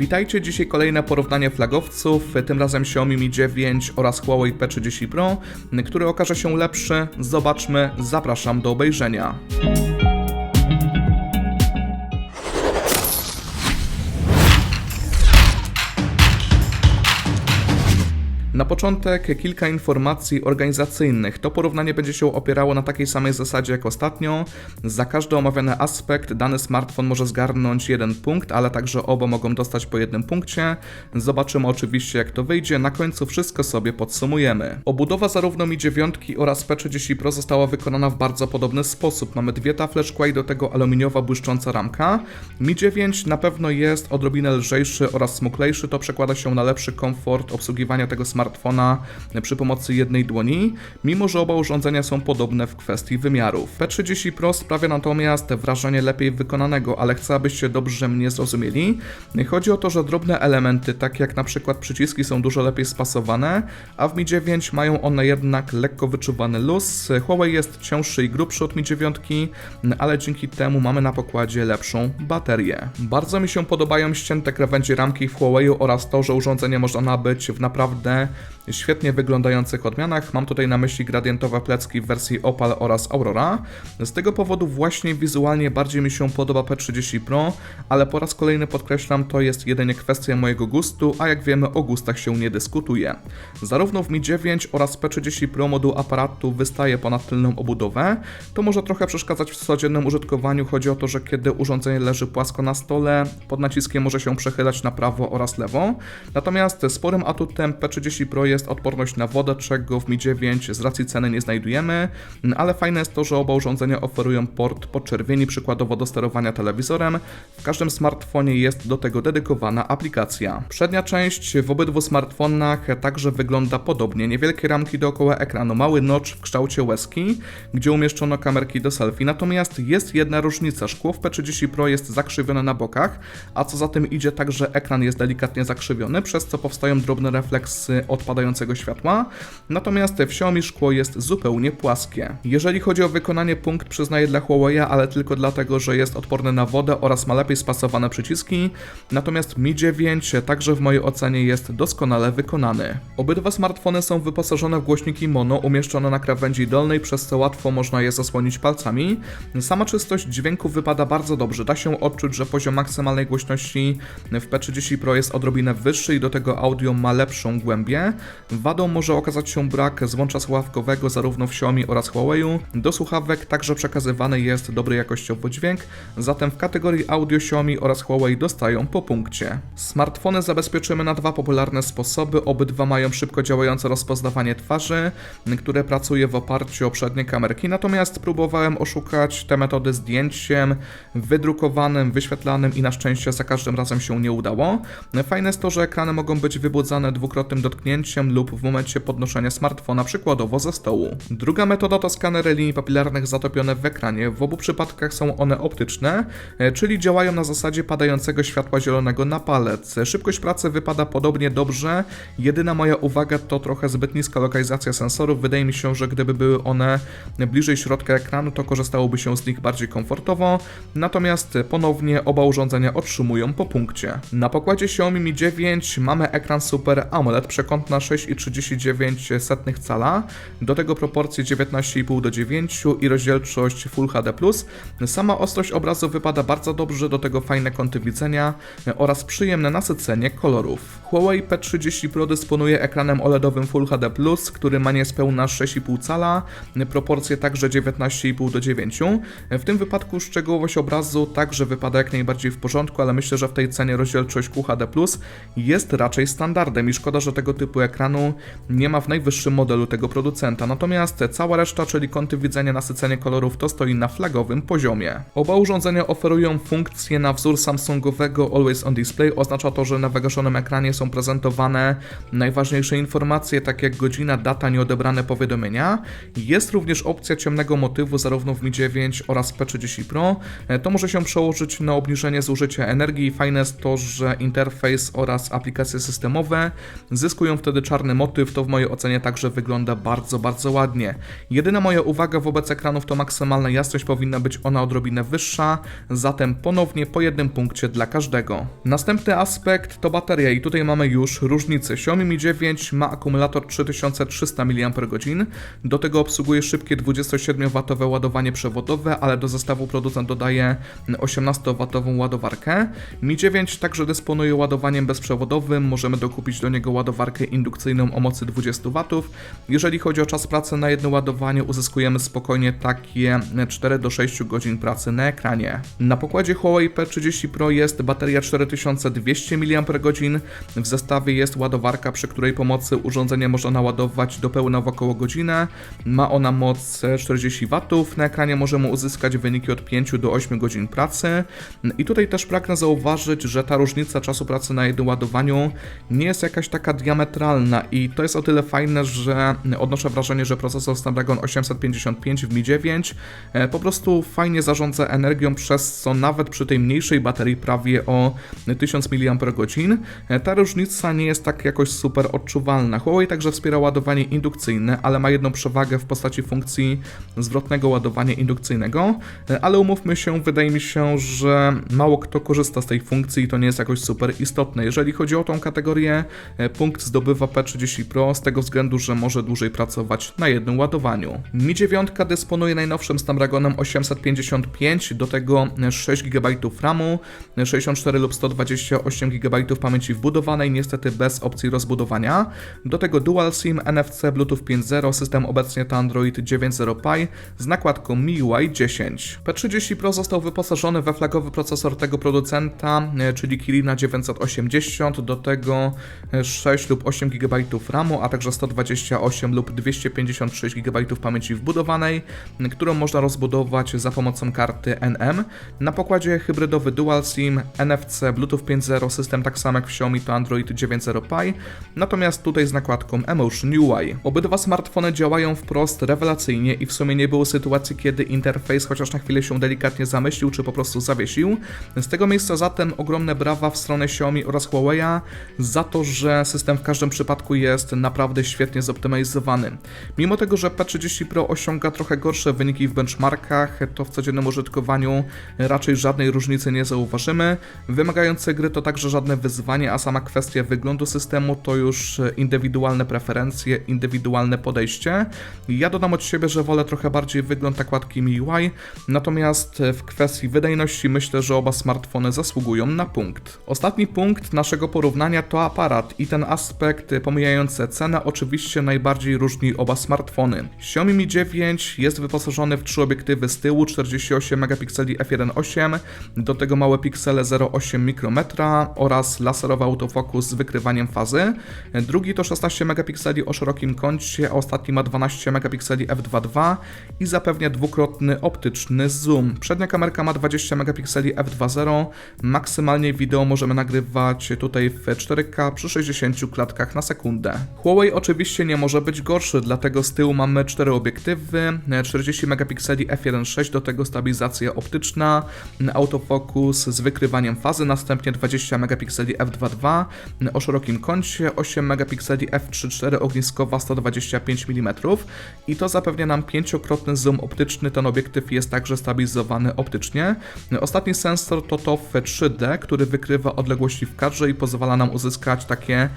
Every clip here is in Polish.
Witajcie, dzisiaj kolejne porównanie flagowców, tym razem Xiaomi Mi 9 oraz Huawei P30 Pro, który okaże się lepszy. Zobaczmy, zapraszam do obejrzenia. Na początek kilka informacji organizacyjnych. To porównanie będzie się opierało na takiej samej zasadzie jak ostatnio. Za każdy omawiany aspekt dany smartfon może zgarnąć jeden punkt, ale także oba mogą dostać po jednym punkcie. Zobaczymy oczywiście jak to wyjdzie. Na końcu wszystko sobie podsumujemy. Obudowa zarówno Mi 9 oraz P30 Pro została wykonana w bardzo podobny sposób. Mamy dwie tafle szkła i do tego aluminiowa błyszcząca ramka. Mi 9 na pewno jest odrobinę lżejszy oraz smuklejszy. To przekłada się na lepszy komfort obsługiwania tego smartfona smartfona przy pomocy jednej dłoni, mimo że oba urządzenia są podobne w kwestii wymiarów. P30 Pro sprawia natomiast wrażenie lepiej wykonanego, ale chcę abyście dobrze mnie zrozumieli. Chodzi o to, że drobne elementy, takie jak na przykład przyciski są dużo lepiej spasowane, a w Mi 9 mają one jednak lekko wyczuwany luz. Huawei jest cięższy i grubszy od Mi 9, ale dzięki temu mamy na pokładzie lepszą baterię. Bardzo mi się podobają ścięte krawędzie ramki w Huawei oraz to, że urządzenie można nabyć w naprawdę świetnie wyglądających odmianach. Mam tutaj na myśli gradientowe plecki w wersji Opal oraz Aurora. Z tego powodu właśnie wizualnie bardziej mi się podoba P30 Pro, ale po raz kolejny podkreślam, to jest jedynie kwestia mojego gustu, a jak wiemy o gustach się nie dyskutuje. Zarówno w Mi 9 oraz P30 Pro moduł aparatu wystaje ponad tylną obudowę. To może trochę przeszkadzać w codziennym użytkowaniu. Chodzi o to, że kiedy urządzenie leży płasko na stole, pod naciskiem może się przechylać na prawo oraz lewo. Natomiast sporym atutem P30 Pro jest odporność na wodę, czego w Mi 9 z racji ceny nie znajdujemy, ale fajne jest to, że oba urządzenia oferują port podczerwieni, przykładowo do sterowania telewizorem. W każdym smartfonie jest do tego dedykowana aplikacja. Przednia część w obydwu smartfonach także wygląda podobnie. Niewielkie ramki dookoła ekranu, mały notch w kształcie łezki, gdzie umieszczono kamerki do selfie. Natomiast jest jedna różnica. Szkło w P30 Pro jest zakrzywione na bokach, a co za tym idzie także ekran jest delikatnie zakrzywiony, przez co powstają drobne refleksy odpadającego światła, natomiast Xiaomi szkło jest zupełnie płaskie. Jeżeli chodzi o wykonanie punkt przyznaję dla Huawei, ale tylko dlatego, że jest odporny na wodę oraz ma lepiej spasowane przyciski, natomiast Mi 9 także w mojej ocenie jest doskonale wykonany. Obydwa smartfony są wyposażone w głośniki mono umieszczone na krawędzi dolnej, przez co łatwo można je zasłonić palcami. Sama czystość dźwięku wypada bardzo dobrze, da się odczuć, że poziom maksymalnej głośności w P30 Pro jest odrobinę wyższy i do tego audio ma lepszą głębię. Wadą może okazać się brak złącza słuchawkowego zarówno w Xiaomi oraz Huawei. Do słuchawek także przekazywany jest dobry jakościowo dźwięk, zatem w kategorii audio Xiaomi oraz Huawei dostają po punkcie. Smartfony zabezpieczymy na dwa popularne sposoby, obydwa mają szybko działające rozpoznawanie twarzy, które pracuje w oparciu o przednie kamerki, natomiast próbowałem oszukać te metody zdjęciem wydrukowanym, wyświetlanym i na szczęście za każdym razem się nie udało. Fajne jest to, że ekrany mogą być wybudzane dwukrotnym dotknięciem lub w momencie podnoszenia smartfona przykładowo ze stołu. Druga metoda to skanery linii papilarnych zatopione w ekranie. W obu przypadkach są one optyczne, e, czyli działają na zasadzie padającego światła zielonego na palec. Szybkość pracy wypada podobnie dobrze. Jedyna moja uwaga to trochę zbyt niska lokalizacja sensorów. Wydaje mi się, że gdyby były one bliżej środka ekranu, to korzystałoby się z nich bardziej komfortowo. Natomiast ponownie oba urządzenia otrzymują po punkcie. Na pokładzie Xiaomi Mi 9 mamy ekran Super AMOLED przekątna 6,39 cala, do tego proporcje 19,5 do 9 i rozdzielczość Full HD+. Sama ostrość obrazu wypada bardzo dobrze, do tego fajne kąty widzenia oraz przyjemne nasycenie kolorów. Huawei P30 Pro dysponuje ekranem OLEDowym Full HD+, który ma niespełna 6,5 cala, proporcje także 19,5 do 9. W tym wypadku szczegółowość obrazu także wypada jak najbardziej w porządku, ale myślę, że w tej cenie rozdzielczość QHD+, jest raczej standardem i szkoda, że tego typu ekranu nie ma w najwyższym modelu tego producenta. Natomiast cała reszta, czyli kąty widzenia, nasycenie kolorów, to stoi na flagowym poziomie. Oba urządzenia oferują funkcję na wzór Samsungowego Always on Display. Oznacza to, że na wygaszonym ekranie są prezentowane najważniejsze informacje, takie jak godzina, data, nieodebrane powiadomienia. Jest również opcja ciemnego motywu zarówno w Mi 9 oraz P30 Pro. To może się przełożyć na obniżenie zużycia energii. Fajne jest to, że interfejs oraz aplikacje systemowe zyskują wtedy czarny motyw, to w mojej ocenie także wygląda bardzo, bardzo ładnie. Jedyna moja uwaga wobec ekranów to maksymalna jasność powinna być ona odrobinę wyższa, zatem ponownie po jednym punkcie dla każdego. Następny aspekt to bateria i tutaj mamy już różnicę. Xiaomi Mi 9 ma akumulator 3300 mAh, do tego obsługuje szybkie 27W ładowanie przewodowe, ale do zestawu producent dodaje 18W ładowarkę. Mi 9 także dysponuje ładowaniem bezprzewodowym, możemy dokupić do niego ładowarkę indukcyjną o mocy 20W. Jeżeli chodzi o czas pracy na jedno ładowanie, uzyskujemy spokojnie takie 4 do 6 godzin pracy na ekranie. Na pokładzie Huawei P30 Pro jest bateria 4200 mAh, w zestawie jest ładowarka, przy której pomocy urządzenie można naładować do pełna w około godzinę. Ma ona moc 40 W, na ekranie możemy uzyskać wyniki od 5 do 8 godzin pracy. I tutaj też pragnę zauważyć, że ta różnica czasu pracy na jednym ładowaniu nie jest jakaś taka diametralna i to jest o tyle fajne, że odnoszę wrażenie, że procesor Snapdragon 855 w Mi 9 e, po prostu fajnie zarządza energią, przez co nawet przy tej mniejszej baterii prawie o 1000 mAh e, ta różnica nie jest tak jakoś super odczuwalna. Huawei także wspiera ładowanie indukcyjne, ale ma jedną przewagę w postaci funkcji zwrotnego ładowania indukcyjnego, e, ale umówmy się, wydaje mi się, że mało kto korzysta z tej funkcji i to nie jest jakoś super istotne. Jeżeli chodzi o tą kategorię, punkt zdobywa P30 Pro z tego względu, że może dłużej pracować na jednym ładowaniu. Mi 9 dysponuje najnowszym Snapdragonem 855, do tego 6 GB RAMu, 64 lub 128 GB pamięci wbudowanej, niestety bez opcji rozbudowania. Do tego Dual SIM, NFC, Bluetooth 5.0, system obecnie to Android 9.0 Pie z nakładką MIUI 10. P30 Pro został wyposażony we flagowy procesor tego producenta, e, czyli Kirina 980, do tego 6 lub 8 GB RAMu, a także 128 lub 256 GB pamięci wbudowanej, którą można rozbudować za pomocą karty NM. Na pokładzie hybrydowy Dual SIM, NFC, Bluetooth 5.0, system tak samo jak w Xiaomi to Android 9.0 Pie, natomiast tutaj z nakładką Emotion UI. Obydwa smartfony działają wprost rewelacyjnie i w sumie nie było sytuacji, kiedy interfejs chociaż na chwilę się delikatnie zamyślił, czy po prostu zawiesił. Z tego miejsca zatem ogromne brawa w stronę Xiaomi oraz Huawei'a za to, że system w każdym przypadku jest naprawdę świetnie zoptymalizowany. Mimo tego, że P30 Pro osiąga trochę gorsze wyniki w benchmarkach, to w codziennym użytkowaniu raczej żadnej różnicy nie zauważymy. Wymagające gry to także żadne wyzwanie, a sama kwestia wyglądu systemu to już indywidualne preferencje, indywidualne podejście. Ja dodam od siebie, że wolę trochę bardziej wygląd nakładki MIUI, natomiast w kwestii wydajności myślę, że oba smartfony zasługują na punkt. Ostatni punkt naszego porównania to aparat i ten aspekt pomijający cenę oczywiście najbardziej różni oba smartfony. Xiaomi Mi 9 jest wyposażony w trzy obiektywy z tyłu 48 megapikseli f1.8, do tego małe piksele 0,8 mikrometra oraz laserowy autofokus z wykrywaniem fazy. Drugi to 16 megapikseli o szerokim kącie, a ostatni ma 12 megapikseli f2.2 i zapewnia dwukrotny optyczny zoom. Przednia kamerka ma 20 megapikseli f2.0, maksymalnie wideo możemy nagrywać tutaj w 4K przy 60 klatkach na sekundę. Huawei oczywiście nie może być gorszy, dlatego z tyłu mamy 4 obiektywy, 40 megapikseli f1.6, do tego stabilizacja optyczna, autofokus z wykrywaniem fazy, następnie 20 megapikseli f2.2 o szerokim kącie, 8 megapikseli f3.4 ogniskowa 125 mm i to zapewnia nam pięciokrotny zoom optyczny, ten obiektyw jest także stabilizowany optycznie. Ostatni sensor to TOF 3D, który wykrywa odległości w kadrze i pozwala nam uzyskać takie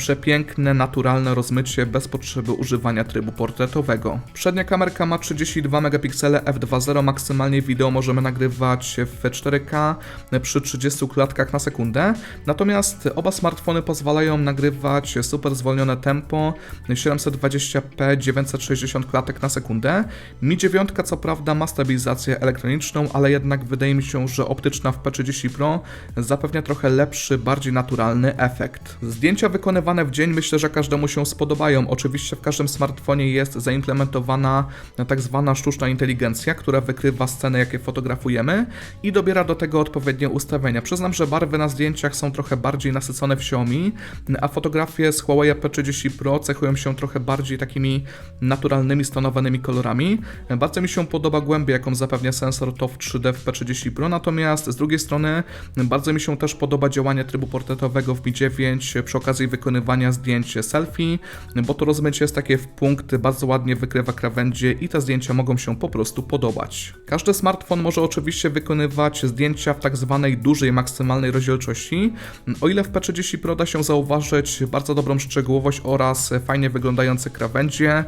przepiękne, naturalne rozmycie bez potrzeby używania trybu portretowego. Przednia kamerka ma 32 megapiksele f2.0, maksymalnie wideo możemy nagrywać w 4K przy 30 klatkach na sekundę, natomiast oba smartfony pozwalają nagrywać super zwolnione tempo 720p 960 klatek na sekundę. Mi 9 co prawda ma stabilizację elektroniczną, ale jednak wydaje mi się, że optyczna w P30 Pro zapewnia trochę lepszy, bardziej naturalny efekt. Zdjęcia wykonywane w dzień myślę, że każdemu się spodobają. Oczywiście w każdym smartfonie jest zaimplementowana tak zwana sztuczna inteligencja, która wykrywa sceny, jakie fotografujemy i dobiera do tego odpowiednie ustawienia. Przyznam, że barwy na zdjęciach są trochę bardziej nasycone w Xiaomi, a fotografie z Huawei P30 Pro cechują się trochę bardziej takimi naturalnymi, stonowanymi kolorami. Bardzo mi się podoba głębia, jaką zapewnia sensor TOF 3D w P30 Pro, natomiast z drugiej strony bardzo mi się też podoba działanie trybu portretowego w Mi 9 przy okazji wykonywania nagrywania zdjęć selfie, bo to rozmycie jest takie w punkt, bardzo ładnie wykrywa krawędzie i te zdjęcia mogą się po prostu podobać. Każdy smartfon może oczywiście wykonywać zdjęcia w tak zwanej dużej maksymalnej rozdzielczości, o ile w P30 Pro da się zauważyć bardzo dobrą szczegółowość oraz fajnie wyglądające krawędzie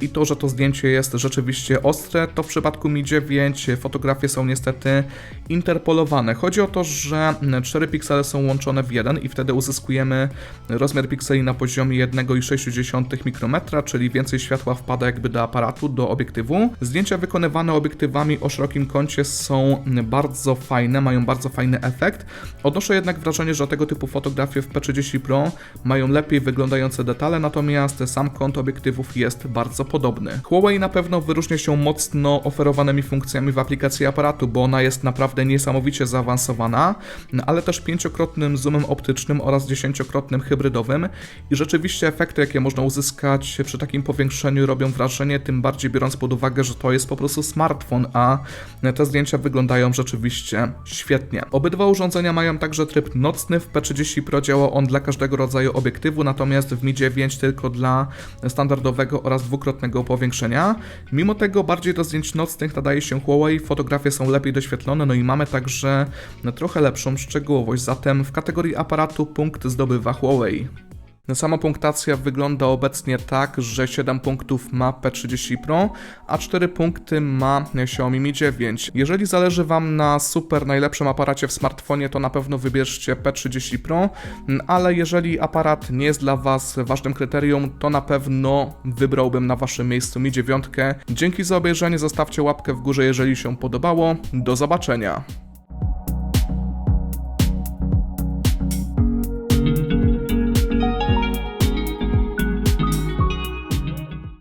i to, że to zdjęcie jest rzeczywiście ostre, to w przypadku Mi 9 fotografie są niestety interpolowane. Chodzi o to, że 4 piksele są łączone w jeden i wtedy uzyskujemy rozmiar pikseli na poziomie 1,6 mikrometra, czyli więcej światła wpada jakby do aparatu, do obiektywu. Zdjęcia wykonywane obiektywami o szerokim kącie są bardzo fajne, mają bardzo fajny efekt. Odnoszę jednak wrażenie, że tego typu fotografie w P30 Pro mają lepiej wyglądające detale, natomiast sam kąt obiektywów jest bardzo podobny. Huawei na pewno wyróżnia się mocno oferowanymi funkcjami w aplikacji aparatu, bo ona jest naprawdę niesamowicie zaawansowana, ale też pięciokrotnym zoomem optycznym oraz dziesięciokrotnym hybrydowym i rzeczywiście efekty, jakie można uzyskać przy takim powiększeniu robią wrażenie, tym bardziej biorąc pod uwagę, że to jest po prostu smartfon, a te zdjęcia wyglądają rzeczywiście świetnie. Obydwa urządzenia mają także tryb nocny, w P30 Pro działa on dla każdego rodzaju obiektywu, natomiast w Mi 9 tylko dla standardowego oraz dwukrotnego powiększenia. Mimo tego bardziej do zdjęć nocnych nadaje się Huawei, fotografie są lepiej doświetlone, no i mamy także trochę lepszą szczegółowość, zatem w kategorii aparatu punkt zdobywa Huawei. Sama punktacja wygląda obecnie tak, że 7 punktów ma P30 Pro, a 4 punkty ma Xiaomi Mi 9. Jeżeli zależy Wam na super najlepszym aparacie w smartfonie, to na pewno wybierzcie P30 Pro, ale jeżeli aparat nie jest dla Was ważnym kryterium, to na pewno wybrałbym na Waszym miejscu Mi 9. Dzięki za obejrzenie, zostawcie łapkę w górze, jeżeli się podobało. Do zobaczenia.